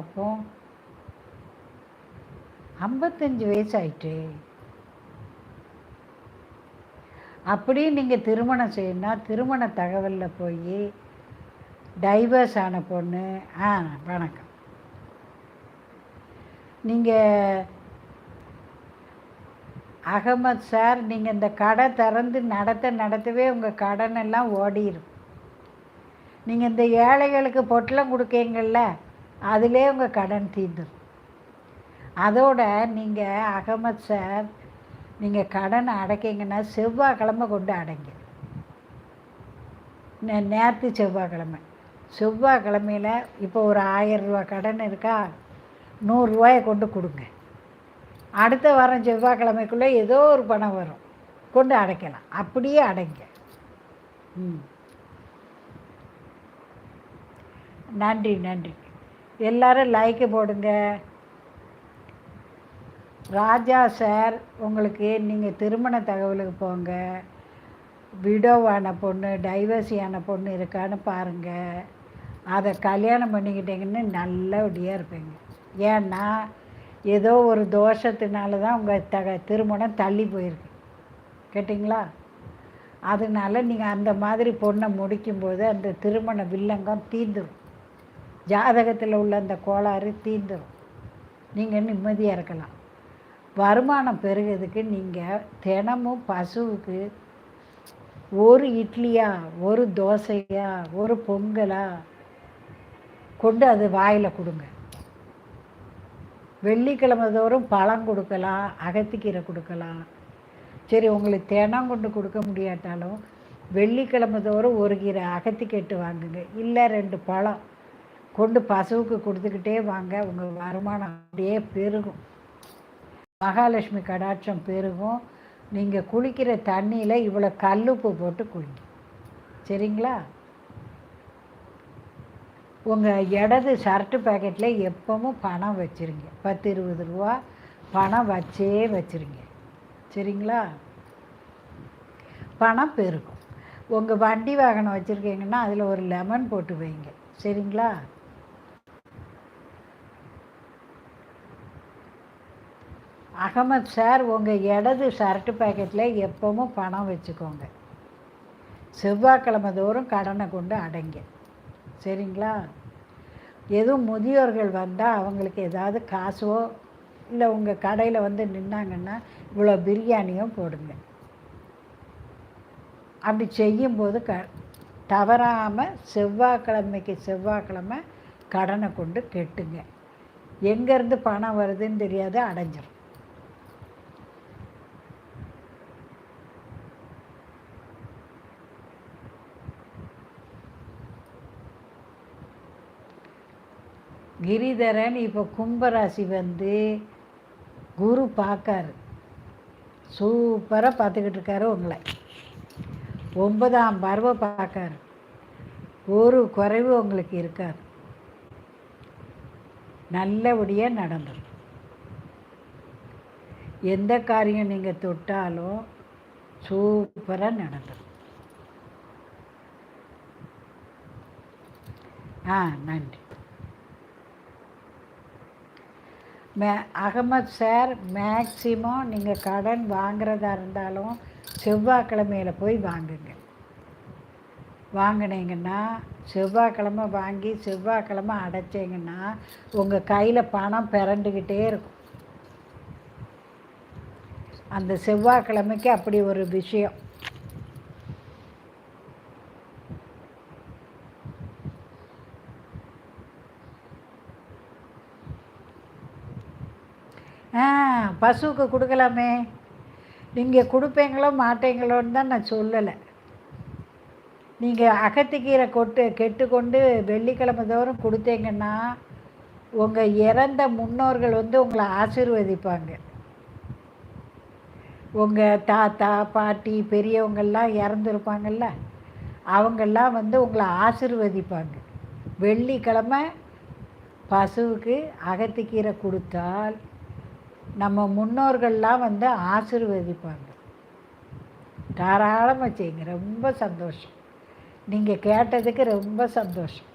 அப்போ ஐம்பத்தஞ்சு வயசாயிட்டு. அப்படியே நீங்கள் திருமணம் செய்யணும்னா திருமண தகவலில் போய் டைவர்ஸ் ஆன பொண்ணு ஆ வணக்கம். நீங்கள் அகமத் சார் நீங்கள் இந்த கடை திறந்து நடத்த நடத்தவே உங்கள் கடன் எல்லாம் ஓடிடும் நீங்கள் இந்த ஏழைகளுக்கு பொட்டலம் கொடுக்கீங்கள்ல அதிலே உங்கள் கடன் தீர்ந்துடும் அதோட நீங்கள் அகமத் சார் நீங்கள் கடன் அடைக்கிங்கன்னா செவ்வாய்க்கிழமை கொண்டு அடைங்க. நே- நேற்று செவ்வாய்க்கிழமை. செவ்வாய்க்கிழமையில் இப்போ ஒரு ஆயரூவா கடன் இருக்கா? நூறுரூவாயை கொண்டு கொடுங்க. அடுத்த வாரம் செவ்வாய்க்கிழமைக்குள்ளே ஏதோ ஒரு பணம் வரும். கொண்டு அடைக்கலாம். அப்படியே அடைங்க. ம். நன்றி நன்றி. எல்லாரும் லைக்கு போடுங்க. ராஜா சார் உங்களுக்கு நீங்கள் திருமண தகவலுக்கு போங்க. விடோவான பொண்ணு டைவர்ஸியான பொண்ணு இருக்கான்னு பாருங்கள் அதை கல்யாணம் பண்ணிக்கிட்டீங்கன்னு நல்லபடியாக இருப்பீங்க. ஏன்னா ஏதோ ஒரு தோஷத்தினால தான் உங்கள் தக திருமணம் தள்ளி போயிருக்கு. கேட்டிங்களா? அதனால நீங்கள் அந்த மாதிரி பொண்ணை முடிக்கும்போது அந்த திருமண வில்லங்கம் தீந்துடும் ஜாதகத்தில் உள்ள அந்த கோளாறு தீந்துடும் நீங்கள் நிம்மதியாக இருக்கலாம். வருமானம் பெருகிறதுக்கு நீங்கள் தினமும் பசுவுக்கு ஒரு இட்லியா ஒரு தோசையா ஒரு பொங்கலா கொண்டு அது வாயில் கொடுங்க. வெள்ளிக்கிழமை தோறும் பழம் கொடுக்கலாம் அகத்திக்கீரை கொடுக்கலாம். சரி உங்களுக்கு தினம் கொண்டு கொடுக்க முடியாட்டாலும் வெள்ளிக்கிழமை தோறும் ஒரு கீரை அகத்திக்கெட்டு வாங்குங்க. இல்லை ரெண்டு பழம். கொண்டு பசுவுக்கு கொடுத்துக்கிட்டே வாங்க. உங்கள் வருமானம் அப்படியே பெருகும். மகாலட்சுமி கடாட்சம் பெருகும். நீங்கள் குளிக்கிற தண்ணியில் இவ்வளோ கல்லுப்பு போட்டு குளிங்க. சரிங்களா? உங்கள் இடது ஷர்ட்டு பேக்கெட்டில் எப்பவும் பணம் வச்சுருங்க. பத்து இருபது ரூபா பணம் வச்சே வச்சுருங்க. சரிங்களா? பணம் பெருகும். உங்கள் வண்டி வாகனம் வச்சுருக்கீங்கன்னா அதில் ஒரு லெமன் போட்டு வைங்க. சரிங்களா? அகமத் சார் உங்கள் இடது சரட்டு பேக்கெட்டில் எப்பவும் பணம் வச்சுக்கோங்க. செவ்வாய்க்கிழமை தோறும் கடனை கொண்டு அடைங்க. சரிங்களா? எதுவும் முதியோர்கள் வந்தால் அவங்களுக்கு ஏதாவது காசோ இல்லை உங்கள் கடையில் வந்து நின்னாங்கன்னா இவ்வளோ பிரியாணியும் போடுங்க. அப்படி செய்யும்போது க தவறாமல் செவ்வாய்க்கிழமைக்கு செவ்வாய்க்கிழமை கடனை கொண்டு கெட்டுங்க. எங்கேருந்து பணம் வருதுன்னு தெரியாது அடைஞ்சிரும். கிரிதரன் இப்போ கும்பராசி வந்து குரு பார்க்காரு. சூப்பராக பார்த்துக்கிட்டு இருக்காரு உங்களை. ஒன்பதாம் பருவ பார்க்காரு. ஒரு குறைவு உங்களுக்கு இருக்காது. நல்லபடியாக நடந்துடும் எந்த காரியம் நீங்கள் தொட்டாலும் சூப்பராக நடந்துடும் ஆ நன்றி. மே அகமத் சார் மேக்சிமம் நீங்கள் கடன் வாங்குறதா இருந்தாலும் செவ்வாய்க்கிழமையில் போய் வாங்குங்க. வாங்கினீங்கன்னா செவ்வாய்க்கிழமை வாங்கி செவ்வாய்க்கிழமை அடைச்சிங்கன்னா உங்கள் கையில் பணம் பிறண்டுக்கிட்டே இருக்கும். அந்த செவ்வாய்க்கிழமைக்கு அப்படி ஒரு விஷயம் ஆ பசுவுக்கு கொடுக்கலாமே. நீங்கள் கொடுப்பீங்களோ மாட்டீங்களோன்னு தான் நான் சொல்லலை. நீங்கள் அகத்திக்கீரை கொட்டு கெட்டு கொண்டு வெள்ளிக்கிழமை தோறும் கொடுத்தீங்கன்னா உங்கள் இறந்த முன்னோர்கள் வந்து உங்களை ஆசீர்வதிப்பாங்க. உங்கள் தாத்தா பாட்டி பெரியவங்கள்லாம் இறந்துருப்பாங்கல்ல அவங்கெல்லாம் வந்து உங்களை ஆசிர்வதிப்பாங்க. வெள்ளிக்கிழமை பசுவுக்கு அகத்திக்கீரை கொடுத்தால் நம்ம முன்னோர்கள்லாம் வந்து ஆசீர்வதிப்பாங்க. தாராளமாக செய்யுங்க. ரொம்ப சந்தோஷம். நீங்கள் கேட்டதுக்கு ரொம்ப சந்தோஷம்.